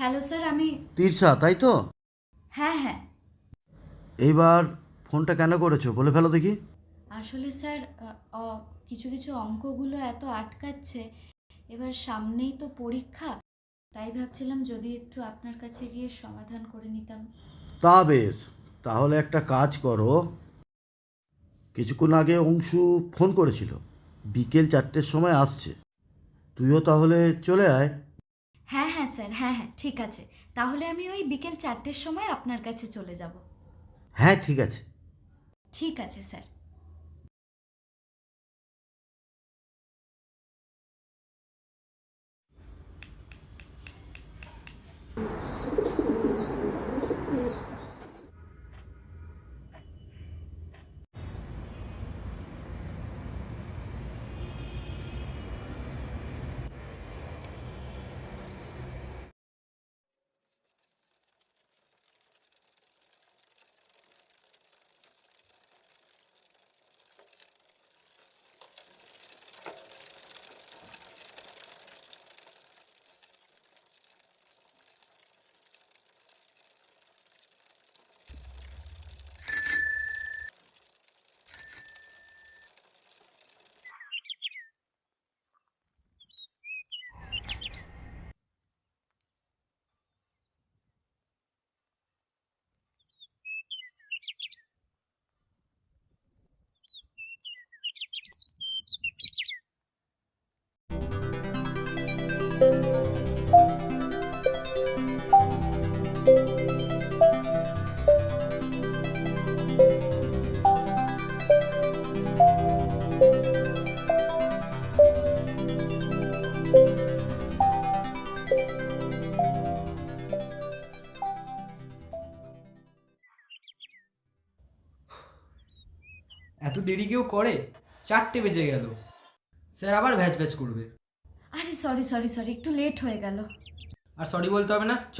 Hello sir আমি তিরসা তাই তো? হ্যাঁ হ্যাঁ। এইবার ফোনটা কেন করেছ? বলে ফেলো দেখি। আসলে স্যার অ- কিছু কিছু অঙ্কগুলো এত আটকাচ্ছে এবার সামনেই তো পরীক্ষা তাই ভাবছিলাম যদি একটু আপনার কাছে গিয়ে সমাধান করে নিতাম। তা বেশ তাহলে একটা কাজ করো। কিছুক্ষণ আগে অংশু ফোন করেছিল বিকেল চারটের সময় আসছে। তুইও তাহলে চলে আয়। স্যার হ্যাঁ হ্যাঁ ঠিক আছে। তাহলে আমি ওই বিকেল চারটের সময় আপনার কাছে চলে যাব। হ্যাঁ ঠিক আছে। ঠিক আছে স্যার। দেরি কেউ করে চারটে বেজে গেল। স্যার আবার ভ্যাচ ভ্যাচ করবে। আরে সরি সরি সরি একটু লেট হয়ে গেল। আর সরি বলতে হবে না চ।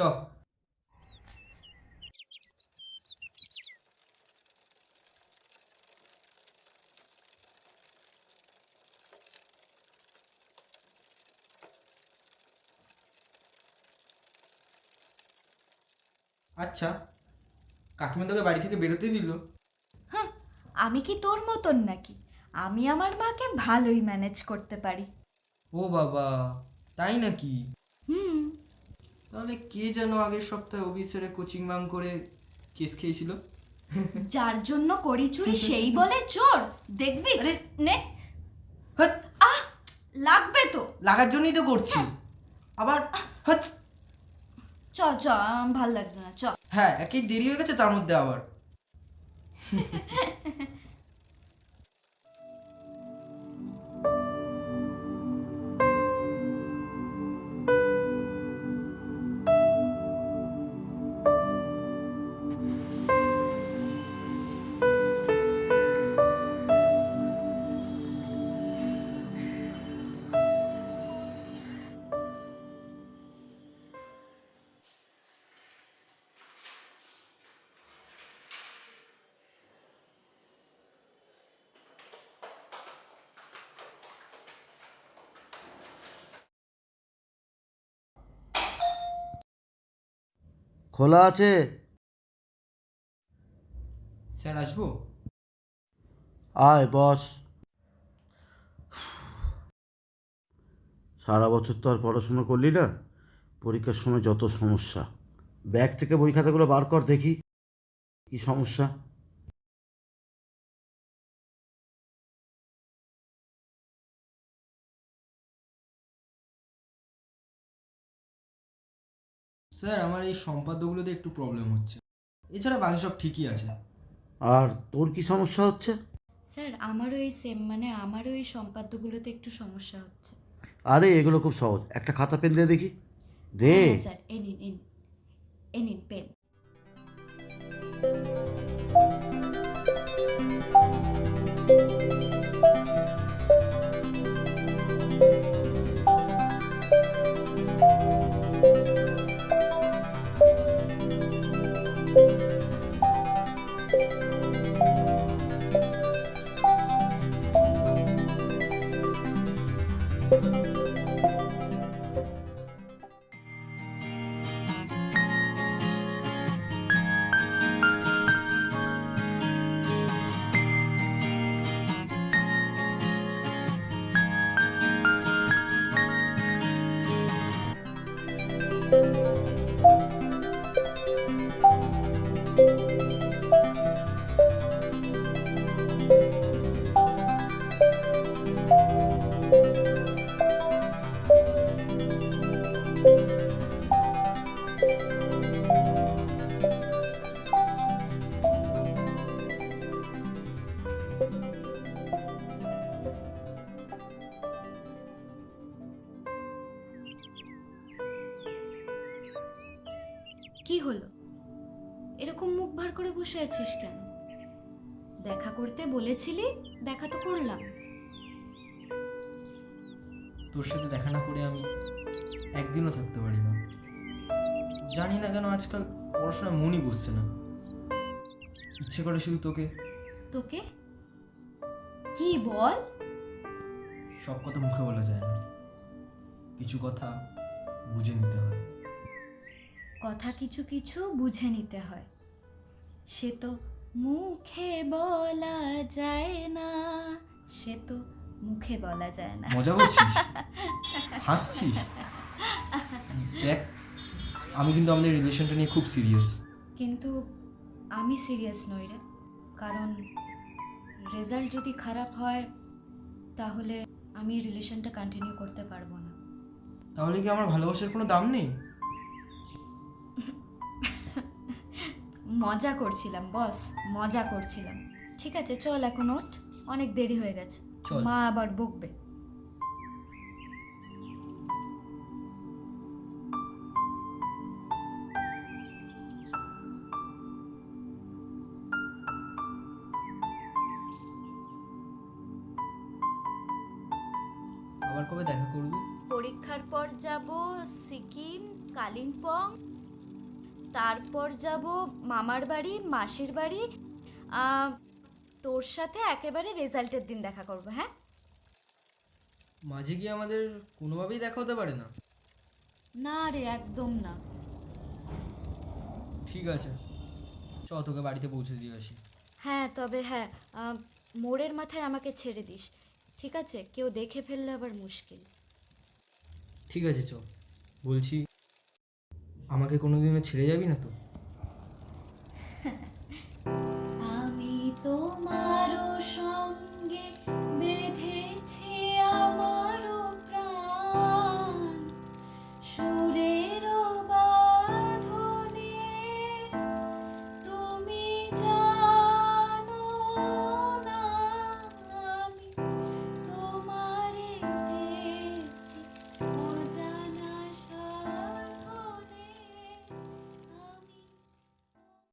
আচ্ছা কাকিমা তোকে বাড়ি থেকে বেরোতে দিল। আমি কি তোর মতন নাকি? আমি আমার মাকে ভালোই ম্যানেজ করতে পারি। ও বাবা তাই নাকি? হুম। তাহলে কে যেন আগের সপ্তাহে অফিসের কোচিং মাং করে কেস খেয়েছিল? যার জন্য করি চুরি সেই বলে চোর। দেখবি? আরে! নে। হ্যাট, আহ! লাগবে তো। লাগার জন্যই তো করছি। আবার হ্যাট, চ চ ভালো লাগছে না চ। হ্যাঁ একই দেরি হয়ে গেছে তার মধ্যে আবার। ha ha ha খোলা আছে? স্যার আসব? আয় বস। সারা বছর তো আর পড়াশোনা করলি না। পরীক্ষার সময় যত সমস্যা। ব্যাগ থেকে বই খাতাগুলো বার কর দেখি কি সমস্যা। স্যার আমার এই সম্পাদ্যগুলোতে একটু প্রবলেম হচ্ছে। এছাড়া বাকি সব ঠিকই আছে। আর তোর কি সমস্যা হচ্ছে? স্যার আমারও এই সেম মানে আমারও এই সম্পাদ্যগুলোতে একটু সমস্যা হচ্ছে। আরে এগুলো খুব সহজ। একটা খাতা পেন দিয়ে দেখি। দে। হ্যাঁ স্যার এ নিন এ নিন। এ নিন পেন। কি হলো? এরকম মুখ ভার করে বসে আছিস কেন? দেখা করতে বলেছিলি দেখা তো করলাম। তোর সাথে দেখা না করে আমি একদিনও থাকতে পারি না। জানি না কেন আজকাল পড়াশোনায় মনই বসছে না। ইচ্ছে করে শুধু তোকে। তোকে? কি বল? সব কথা মুখে বলা যায় না। কিছু কথা বুঝে নিতে হয়। কথা কিছু কিছু বুঝে নিতে হয়। সে তো মুখে বলা যায় না সে তো মুখে বলা যায় না। মজা করছিস? হাসছিস? দেখ আমি কিন্তু আমাদের রিলেশনটা নিয়ে খুব সিরিয়াস। কিন্তু আমি সিরিয়াস নই রে। কারণ রেজাল্ট যদি খারাপ হয় তাহলে আমি রিলেশনটা কন্টিনিউ করতে পারব না। তাহলে কি আমার ভালোবাসার কোনো দাম নেই? মজা করছিলাম বস মজা করছিলাম। ঠিক আছে চল এখন ওঠ অনেক দেরি হয়ে গেছে। চল। মা আবার বকবে। আবার কবে দেখা করবি? পরীক্ষার পর যাব সিকিম কালিম্পং তারপর যাব মামার বাড়ি মাসির বাড়ি। তোর সাথে একেবারে রেজাল্টের দিন দেখা করব হ্যাঁ? মাঝে গিয়ে আমাদের কোনোভাবেই দেখা হতে পারে না। না রে একদম না। ঠিক আছে। চ তোকে বাড়িতে পৌঁছে দিয়ে আসি। হ্যাঁ তবে হ্যাঁ মোড়ের মাথায় আমাকে ছেড়ে দিস। ঠিক আছে? কেউ দেখে ফেললে আবার মুশকিল। ঠিক আছে চ বলছি আমাকে কোনোদিনও ছেড়ে যাবি না তো? আমি তোমার সঙ্গে বেঁধে